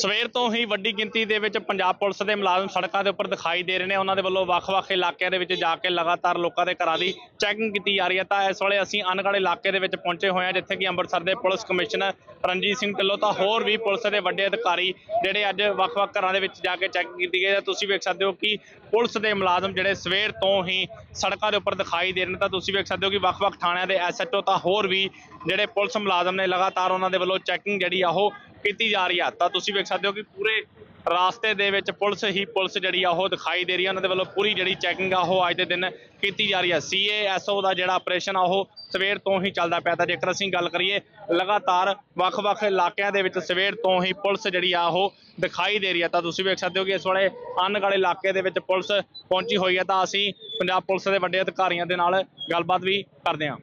ਸਵੇਰ ਤੋਂ ਹੀ ਵੱਡੀ ਗਿਣਤੀ ਦੇ ਵਿੱਚ ਪੰਜਾਬ ਪੁਲਿਸ ਦੇ ਮੁਲਾਜ਼ਮ ਸੜਕਾਂ ਦੇ ਉੱਪਰ ਦਿਖਾਈ ਦੇ ਰਹੇ ਨੇ। ਉਹਨਾਂ ਦੇ ਵੱਲੋਂ ਵੱਖ-ਵੱਖ ਇਲਾਕਿਆਂ ਦੇ ਵਿੱਚ ਜਾ ਕੇ ਲਗਾਤਾਰ ਲੋਕਾਂ ਦੇ ਘਰਾਂ ਦੀ ਚੈਕਿੰਗ ਕੀਤੀ ਜਾ ਰਹੀ ਹੈ। ਤਾਂ ਇਸ ਵੇਲੇ ਅਸੀਂ ਅਨਗੜ ਇਲਾਕੇ ਦੇ ਵਿੱਚ ਪਹੁੰਚੇ ਹੋਏ ਹਾਂ, ਜਿੱਥੇ ਕਿ ਅੰਮ੍ਰਿਤਸਰ ਦੇ ਪੁਲਿਸ ਕਮਿਸ਼ਨਰ ਰਣਜੀਤ ਸਿੰਘ ਢਿੱਲੋਂ ਤਾਂ ਹੋਰ ਵੀ ਪੁਲਿਸ ਦੇ ਵੱਡੇ ਅਧਿਕਾਰੀ ਜਿਹੜੇ ਅੱਜ ਵੱਖ-ਵੱਖ ਘਰਾਂ ਦੇ ਵਿੱਚ ਜਾ ਕੇ ਚੈਕਿੰਗ ਕੀਤੀ ਗਈ ਹੈ। ਤੁਸੀਂ ਵੇਖ ਸਕਦੇ ਹੋ ਕਿ ਪੁਲਿਸ ਦੇ ਮੁਲਾਜ਼ਮ ਜਿਹੜੇ ਸਵੇਰ ਤੋਂ ਹੀ ਸੜਕਾਂ ਦੇ ਉੱਪਰ ਦਿਖਾਈ ਦੇ ਰਹੇ ਨੇ। ਤਾਂ ਤੁਸੀਂ ਵੇਖ ਸਕਦੇ ਹੋ ਕਿ ਵੱਖ-ਵੱਖ ਥਾਣਿਆਂ ਦੇ ਐਸਐਚਓ ਤਾਂ ਹੋਰ ਵੀ ਜਿਹੜੇ ਪੁਲਿਸ ਮੁਲਾਜ਼ਮ ਨੇ ਲਗਾਤਾਰ ਉਹਨਾਂ ਦੇ ਵੱਲੋਂ ਚੈਕਿੰਗ ਜਿਹੜੀ ਆ ਉਹ ਕੀਤੀ ਜਾ ਰਹੀ ਆ। ਤਾਂ ਤੁਸੀਂ ਵੇਖ ਸਕਦੇ ਹੋ ਕਿ ਪੂਰੇ ਰਾਸਤੇ ਦੇ ਵਿੱਚ ਪੁਲਿਸ ਹੀ ਪੁਲਿਸ ਜਿਹੜੀ ਆ ਉਹ ਦਿਖਾਈ ਦੇ ਰਹੀ ਹੈ ਉਹਨਾਂ ਦੇ ਵੱਲੋਂ ਪੂਰੀ ਜਿਹੜੀ ਚੈਕਿੰਗ ਆ ਉਹ ਅੱਜ ਦੇ ਦਿਨ ਕੀਤੀ ਜਾ ਰਹੀ ਆ। ਸੀਏਐਸਓ ਦਾ ਜਿਹੜਾ ਆਪਰੇਸ਼ਨ ਆ, ਉਹ ਸਵੇਰ ਤੋਂ ਹੀ ਚੱਲਦਾ ਪਿਆ ਤਾਂ ਜੇਕਰ ਅਸੀਂ ਗੱਲ ਕਰੀਏ, ਲਗਾਤਾਰ ਵੱਖ-ਵੱਖ ਇਲਾਕਿਆਂ ਦੇ ਵਿੱਚ ਸਵੇਰ ਤੋਂ ਹੀ ਪੁਲਿਸ ਜਿਹੜੀ ਆ ਉਹ ਦਿਖਾਈ ਦੇ ਰਹੀ ਹੈ ਤਾਂ ਤੁਸੀਂ ਵੇਖ ਸਕਦੇ ਹੋ ਕਿ ਇਸ ਵੇਲੇ ਅਨਗੜ ਇਲਾਕੇ ਦੇ ਵਿੱਚ ਪੁਲਿਸ ਪਹੁੰਚੀ ਹੋਈ ਹੈ ਤਾਂ ਅਸੀਂ ਪੰਜਾਬ ਪੁਲਿਸ ਦੇ ਵੱਡੇ ਅਧਿਕਾਰੀਆਂ ਦੇ ਨਾਲ ਗੱਲਬਾਤ ਵੀ ਕਰਦੇ ਹਾਂ।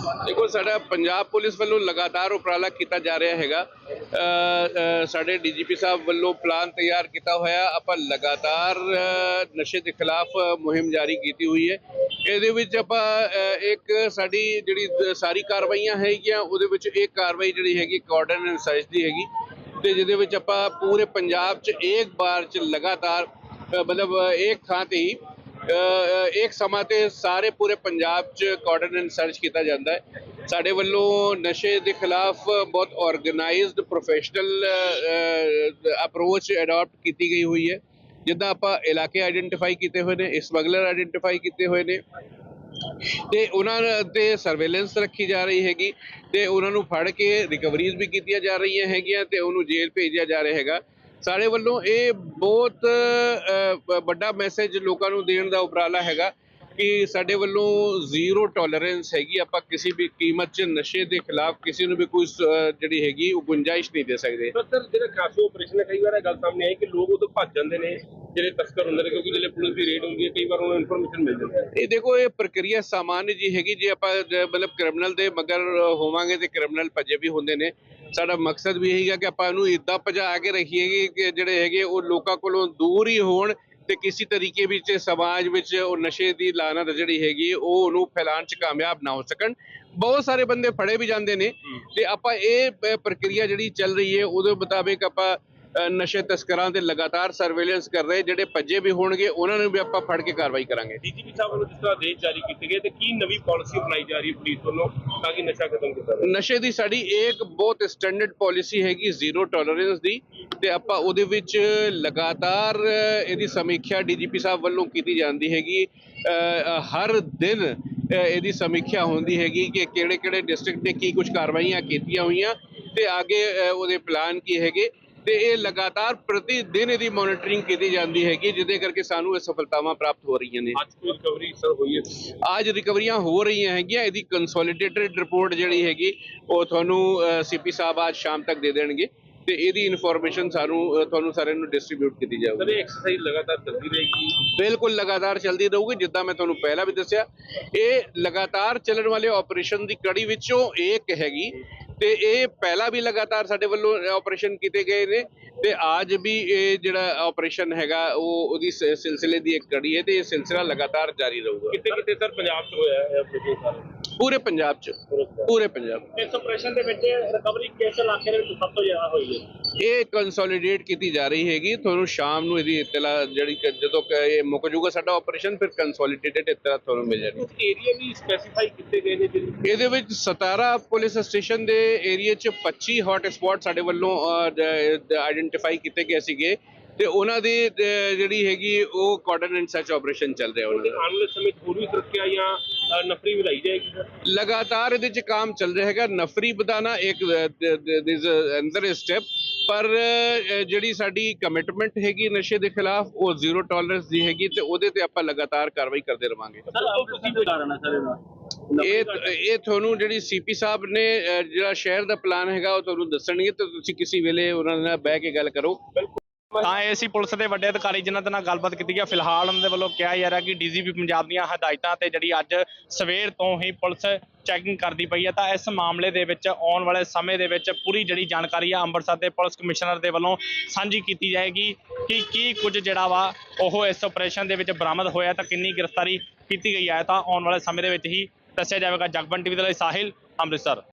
ਦੇਖੋ ਸਾਡਾ ਪੰਜਾਬ ਪੁਲਿਸ ਵੱਲੋਂ ਲਗਾਤਾਰ ਉਪਰਾਲਾ ਕੀਤਾ ਜਾ ਰਿਹਾ ਹੈਗਾ। ਅ, ਅ, ਸਾਡੇ ਡੀਜੀਪੀ ਸਾਹਿਬ ਵੱਲੋਂ ਪਲਾਨ ਤਿਆਰ ਕੀਤਾ ਹੋਇਆ। ਆਪਾਂ ਲਗਾਤਾਰ ਨਸ਼ੇ ਦੇ ਖਿਲਾਫ ਮੁਹਿੰਮ ਜਾਰੀ ਕੀਤੀ ਹੋਈ ਹੈ। ਇਹਦੇ ਵਿੱਚ ਆਪਾਂ ਇੱਕ ਸਾਡੀ ਜਿਹੜੀ ਸਾਰੀ ਕਾਰਵਾਈਆਂ ਹੈਗੀਆਂ ਉਹਦੇ ਵਿੱਚ ਇੱਕ ਕਾਰਵਾਈ ਜਿਹੜੀ ਹੈਗੀ ਕਾਰਡਨ ਐਂਡ ਦੀ ਹੈਗੀ। ਤੇ ਜਿਹਦੇ ਵਿੱਚ ਆਪਾਂ ਪੂਰੇ ਪੰਜਾਬ 'ਚ ਇੱਕ ਵਾਰ 'ਚ ਲਗਾਤਾਰ ਮਤਲਬ ਇੱਕ ਥਾਂ ਤੇ ਹੀ ਇੱਕ ਸਮਾਂ ਤੇ ਸਾਰੇ ਪੂਰੇ ਪੰਜਾਬ 'ਚ ਕਾਰਡਨ ਐਂਡ ਸਰਚ ਕੀਤਾ ਜਾਂਦਾ ਹੈ। ਸਾਡੇ ਵੱਲੋਂ ਨਸ਼ੇ ਦੇ ਖਿਲਾਫ ਬਹੁਤ ਆਰਗੇਨਾਈਜ਼ਡ ਪ੍ਰੋਫੈਸ਼ਨਲ ਅਪਰੋਚ ਅਡਾਪਟ ਕੀਤੀ ਗਈ ਹੋਈ ਹੈ। ਜਿੱਦਾਂ ਆਪਾਂ ਇਲਾਕੇ ਆਈਡੈਂਟੀਫਾਈ ਕੀਤੇ ਹੋਏ ਨੇ ਸਮਗਲਰ ਆਈਡੈਂਟੀਫਾਈ ਕੀਤੇ ਹੋਏ ਨੇ। ਤੇ ਉਹਨਾਂ ਤੇ ਸਰਵੇਲੈਂਸ ਰੱਖੀ ਜਾ ਰਹੀ ਹੈਗੀ ਤੇ ਉਹਨਾਂ ਨੂੰ ਫੜ ਕੇ ਰਿਕਵਰੀਜ਼ ਵੀ ਕੀਤੀਆਂ ਜਾ ਰਹੀਆਂ ਹੈਗੀਆਂ ਤੇ ਉਹਨੂੰ ਜੇਲ੍ਹ ਭੇਜਿਆ ਜਾ ਰਿਹਾ ਹੈਗਾ। ਸਾਡੇ ਵੱਲੋਂ ਇਹ ਬਹੁਤ ਵੱਡਾ ਮੈਸੇਜ ਲੋਕਾਂ ਨੂੰ ਦੇਣ ਦਾ ਉਪਰਾਲਾ ਹੈਗਾ। ਕਿ ਸਾਡੇ ਵੱਲੋਂ ਜ਼ੀਰੋ ਟੋਲਰੈਂਸ ਹੈਗੀ ਆਪਾਂ ਕਿਸੇ ਵੀ ਕੀਮਤ 'ਚ ਨਸ਼ੇ ਦੇ ਖਿਲਾਫ ਕਿਸੇ ਨੂੰ ਵੀ ਕੋਈ ਸ- ਜਿਹੜੀ ਹੈਗੀ ਉਹ ਗੁੰਜਾਇਸ਼ ਨਹੀਂ ਦੇ ਸਕਦੇ। ਪਰ ਸਰ ਜਿਹੜਾ ਕਾਫੀ ਆਪਰੇਸ਼ਨ ਹੈ ਕਈ ਵਾਰ ਇਹ ਗੱਲ ਸਾਹਮਣੇ ਆਈ ਕਿ ਲੋਕ ਉਦੋਂ ਭੱਜ ਜਾਂਦੇ ਨੇ ਜਿਹੜੇ ਤਸਕਰ ਹੁੰਦੇ ਨੇ ਕਿਉਂਕਿ ਜਿਹੜੇ ਪੁਲਿਸ ਦੀ ਰੇਡ ਹੁੰਦੀ ਹੈ ਕਈ ਵਾਰ ਉਹਨਾਂ ਨੂੰ ਇਨਫੋਰਮੇਸ਼ਨ ਮਿਲ ਜਾਂਦੀ ਹੈ। ਇਹ ਦੇਖੋ ਇਹ ਪ੍ਰਕਿਰਿਆ ਸਾਮਾਨਯ ਜੀ ਹੈਗੀ ਜੇ ਆਪਾਂ ਜ- ਮਤਲਬ ਕ੍ਰਿਮੀਨਲ ਦੇ ਮਗਰ ਹੋਵਾਂਗੇ ਤੇ ਕ੍ਰਿਮੀਨਲ ਭੱਜੇ ਵੀ ਹੁੰਦੇ ਨੇ। ਸਾਡਾ ਮਕਸਦ ਵੀ ਇਹੀ ਹੈ ਕਿ ਆਪਾਂ ਇਹਨੂੰ ਇਦਾਂ ਭਜਾ ਕੇ ਰੱਖੀਏ ਕਿ ਜਿਹੜੇ ਹੈਗੇ ਉਹ ਲੋਕਾਂ ਕੋਲੋਂ ਦੂਰ ਹੀ ਹੋਣ ਤੇ ਕਿਸੇ ਤਰੀਕੇ ਵਿੱਚ ਸਮਾਜ ਵਿੱਚ ਉਹ ਨਸ਼ੇ ਦੀ ਲਾਨਤ ਜਿਹੜੀ ਹੈਗੀ ਉਹ ਉਹਨੂੰ ਫੈਲਾਉਣ 'ਚ ਕਾਮਯਾਬ ਨਾ ਹੋ ਸਕਣ। ਬਹੁਤ ਸਾਰੇ ਬੰਦੇ ਫੜੇ ਵੀ ਜਾਂਦੇ ਨੇ ਤੇ ਆਪਾਂ ਇਹ ਪ੍ਰਕਿਰਿਆ ਜਿਹੜੀ ਚੱਲ ਰਹੀ ਹੈ ਉਹਦੇ ਮੁਤਾਬਿਕ ਆਪਾਂ ਨਸ਼ੇ ਤਸਕਰਾਂ ਤੇ ਲਗਾਤਾਰ ਸਰਵੇਲੈਂਸ ਕਰ ਰਹੇ ਜਿਹੜੇ ਭੱਜੇ ਵੀ ਹੋਣਗੇ ਉਹਨਾਂ ਨੂੰ ਵੀ ਆਪਾਂ ਫੜ ਕੇ ਕਾਰਵਾਈ ਕਰਾਂਗੇ। ਡੀਜੀਪੀ ਸਾਹਿਬ ਵੱਲੋਂ ਜਿਸ ਤਰ੍ਹਾਂ ਆਦੇਸ਼ ਜਾਰੀ ਕੀਤੇ ਗਏ ਤੇ ਕੀ ਨਵੀਂ ਪਾਲਿਸੀ ਅਪਣਾਈ ਜਾ ਰਹੀ ਹੈ ਪੁਲਿਸ ਵੱਲੋਂ ਤਾਂ ਕਿ ਨਸ਼ਾ ਖਤਮ ਕੀਤਾ ਜਾਵੇ? ਨਸ਼ੇ ਦੀ ਸਾਡੀ ਇੱਕ ਬਹੁਤ ਸਟੈਂਡਰਡ ਪਾਲਿਸੀ ਹੈਗੀ ਜ਼ੀਰੋ ਟੋਲਰੈਂਸ ਦੀ ਤੇ ਆਪਾਂ ਉਹਦੇ ਵਿੱਚ ਲਗਾਤਾਰ ਇਹਦੀ ਸਮੀਖਿਆ ਡੀਜੀਪੀ ਸਾਹਿਬ ਵੱਲੋਂ ਕੀਤੀ ਜਾਂਦੀ ਹੈਗੀ। ਹਰ ਦਿਨ ਇਹਦੀ ਸਮੀਖਿਆ ਹੁੰਦੀ ਹੈਗੀ ਕਿ ਕਿਹੜੇ ਕਿਹੜੇ ਡਿਸਟ੍ਰਿਕਟ ਨੇ ਕੀ ਕੁਝ ਕਾਰਵਾਈਆਂ ਕੀਤੀਆਂ ਹੋਈਆਂ ਤੇ ਅੱਗੇ ਉਹਦੇ ਪਲਾਨ ਕੀ ਹੈਗੇ। ਤੇ ਇਹ ਲਗਾਤਾਰ ਪ੍ਰਤੀ ਦਿਨ ਇਹਦੀ ਮੋਨੀਟਰਿੰਗ ਕੀਤੀ ਜਾਂਦੀ ਹੈਗੀ ਜਿਹਦੇ ਕਰਕੇ ਸਾਨੂੰ ਇਹ ਸਫਲਤਾਵਾਂ ਪ੍ਰਾਪਤ ਹੋ ਰਹੀਆਂ ਨੇ। ਅੱਜ ਕੋਈ ਰਿਕਵਰੀ ਸਰ ਹੋਈ ਹੈ? ਅੱਜ ਰਿਕਵਰੀਆਂ ਹੋ ਰਹੀਆਂ ਹੈਗੀਆਂ ਇਹਦੀ ਕੰਸੋਲੀਡੇਟਡ ਰਿਪੋਰਟ ਜਿਹੜੀ ਹੈਗੀ ਉਹ ਤੁਹਾਨੂੰ ਸੀਪੀ ਸਾਹਿਬ ਅੱਜ ਸ਼ਾਮ ਤੱਕ ਦੇ ਦੇਣਗੇ ਤੇ ਇਹਦੀ ਇਨਫੋਰਮੇਸ਼ਨ ਸਾਨੂੰ ਤੁਹਾਨੂੰ ਸਾਰਿਆਂ ਨੂੰ ਡਿਸਟ੍ਰੀਬਿਊਟ ਕੀਤੀ ਸਰ ਜਾਊਗੀ ਇਹ ਐਕਸਰਸਾਈਜ਼ ਲਗਾਤਾਰ ਚੱਲਦੀ ਰਹੇਗੀ? ਬਿਲਕੁਲ ਲਗਾਤਾਰ ਚੱਲਦੀ ਰਹੂਗੀ ਜਿੱਦਾਂ ਮੈਂ ਤੁਹਾਨੂੰ ਪਹਿਲਾਂ ਵੀ ਦੱਸਿਆ। ਇਹ ਲਗਾਤਾਰ ਚੱਲਣ ਵਾਲੇ ਆਪਰੇਸ਼ਨ ਦੀ ਕੜੀ ਵਿੱਚੋਂ ਇੱਕ ਹੈਗੀ ਤੇ ਇਹ ਪਹਿਲਾਂ ਵੀ ਲਗਾਤਾਰ ਸਾਡੇ ਵੱਲੋਂ ਆਪਰੇਸ਼ਨ ਕੀਤੇ ਗਏ ਨੇ ਤੇ ਅੱਜ ਵੀ ਇਹ ਜਿਹੜਾ ਆਪਰੇਸ਼ਨ ਹੈਗਾ ਉਹ ਉਹਦੀ ਸਿਲਸਿਲੇ ਦੀ ਇੱਕ ਕੜੀ ਹੈ ਤੇ ਇਹ ਸਿਲਸਿਲਾ ਲਗਾਤਾਰ ਜਾਰੀ ਰਹੂਗਾ। ਕਿਤੇ ਕਿਤੇ ਸਰ ਪੰਜਾਬ 'ਚ ਹੋਇਆ ਹੈ ਆਪਰੇਸ਼ਨ ਸਾਰੇ? ਪੂਰੇ ਪੰਜਾਬ 'ਚ। ਪੂਰੇ ਪੰਜਾਬ ਇਸ ਆਪਰੇਸ਼ਨ ਦੇ ਵਿੱਚ ਰਿਕਵਰੀ ਕਿਸ ਇਲਾਕੇ ਦੇ ਵਿੱਚ ਸਭ ਤੋਂ ਜ਼ਿਆਦਾ ਹੋਈ ਹੈ? ਇਹ ਕੰਸੋਲੀਡੇਟ ਕੀਤੀ ਜਾ ਰਹੀ ਹੈਗੀ। ਤੁਹਾਨੂੰ ਸ਼ਾਮ ਨੂੰ ਇਹਦੀ ਇਤਲਾ ਜਿਹੜੀ ਜਦੋਂ ਇਹ ਮੁੱਕ ਜਾਊਗਾ ਸਾਡਾ ਆਪਰੇਸ਼ਨ ਫਿਰ ਕੰਸੋਲੀਡੇਟਡ ਇਤਲਾ ਤੁਹਾਨੂੰ ਮਿਲ ਜਾਣੀ। ਏਰੀਆ ਵੀ ਸਪੈਸੀਫਾਈ ਕੀਤੇ ਗਏ ਨੇ ਇਹਦੇ ਵਿੱਚ 17 ਪੁਲਿਸ ਸਟੇਸ਼ਨ ਦੇ ਏਰੀਆ 'ਚ 25 ਹੌਟ ਸਪੌਟ ਸਾਡੇ ਵੱਲੋਂ ਆਇਡੈਂਟੀਫਾਈ ਕੀਤੇ ਗਏ ਸੀਗੇ। ਤੇ ਉਹਨਾਂ ਦੀ ਜਿਹੜੀ ਹੈਗੀ ਉਹ ਕਾਰਡਨ ਐਂਡ ਸਰਚ ਆਪਰੇਸ਼ਨ ਚੱਲ ਰਿਹਾ ਉਹਨਾਂ ਦਾ। ਆਉਣ ਵਾਲੇ ਸਮੇਂ ਹੋਰ ਵੀ ਸੁਰੱਖਿਆ ਜਾਂ ਨਫਰੀ ਵਧਾਈ ਜਾਏਗੀ? ਲਗਾਤਾਰ ਇਹਦੇ 'ਚ ਕੰਮ ਚੱਲ ਰਿਹਾ ਹੈਗਾ। ਨਫਰੀ ਵਧਾਣਾ ਇੱਕ ਦਿਸ ਅੰਦਰ ਸਟੈਪ ਪਰ ਜਿਹੜੀ ਸਾਡੀ ਕਮਿਟਮੈਂਟ ਹੈਗੀ ਨਸ਼ੇ ਦੇ ਖਿਲਾਫ ਉਹ ਜ਼ੀਰੋ ਟੋਲਰੈਂਸ ਦੀ ਹੈਗੀ ਤੇ ਉਹਦੇ ਤੇ ਆਪਾਂ ਲਗਾਤਾਰ ਕਾਰਵਾਈ ਕਰਦੇ ਰਵਾਂਗੇ। ਸਰ ਉਹ ਤੁਸੀਂ ਵੀ ਕਾਰਨ ਹੈ ਸਰ ਇਹਦਾ। ਇਹ ਇਹ ਤੁਹਾਨੂੰ ਜਿਹੜੀ ਸੀਪੀ ਸਾਹਿਬ ਨੇ ਜਿਹੜਾ ਸ਼ਹਿਰ ਦਾ ਪਲਾਨ ਹੈਗਾ ਉਹ ਤੁਹਾਨੂੰ ਦੱਸਣਗੇ ਤੇ ਤੁਸੀਂ ਕਿਸੇ ਵੇਲੇ ਉਹਨਾਂ ਨਾਲ ਬਹਿ ਕੇ ਗੱਲ ਕਰੋ। ਤਾਂ ਇਹ ਸੀ ਪੁਲਿਸ ਦੇ ਵੱਡੇ ਅਧਿਕਾਰੀ ਜਿਨ੍ਹਾਂ ਦੇ ਨਾਲ ਗੱਲਬਾਤ ਕੀਤੀ ਗਈ ਫਿਲਹਾਲ ਉਹਨਾਂ ਦੇ ਵੱਲੋਂ ਕਿਹਾ ਜਾ ਰਿਹਾ ਕਿ ਡੀਜੀਪੀ ਪੰਜਾਬ ਦੀਆਂ ਹਦਾਇਤਾਂ ਤੇ ਜਿਹੜੀ ਅੱਜ ਸਵੇਰ ਤੋਂ ਹੀ ਪੁਲਿਸ ਚੈਕਿੰਗ ਕਰਦੀ ਪਈ ਹੈ ਤਾਂ ਇਸ ਮਾਮਲੇ ਦੇ ਵਿੱਚ ਆਉਣ ਵਾਲੇ ਸਮੇਂ ਦੇ ਵਿੱਚ ਪੂਰੀ ਜਿਹੜੀ ਜਾਣਕਾਰੀ ਆ ਅੰਮ੍ਰਿਤਸਰ ਦੇ ਪੁਲਿਸ ਕਮਿਸ਼ਨਰ ਦੇ ਵੱਲੋਂ ਸਾਂਝੀ ਕੀਤੀ ਜਾਏਗੀ ਕਿ ਕੀ ਕੁਝ ਜਿਹੜਾ ਵਾ ਉਹ ਇਸ ਆਪਰੇਸ਼ਨ ਦੇ ਵਿੱਚ ਬਰਾਮਦ ਹੋਇਆ ਤਾਂ ਕਿੰਨੀ ਗ੍ਰਿਫਤਾਰੀ ਕੀਤੀ ਗਈ ਹੈ ਤਾਂ ਆਉਣ ਵਾਲੇ ਸਮੇਂ ਦੇ ਵਿੱਚ ਹੀ ਦੱਸਿਆ ਜਾਵੇਗਾ ਜਗਬਨ ਟੀਵੀ ਦੇ ਲਈ ਸਾਹਿਲ ਅੰਮ੍ਰਿਤਸਰ।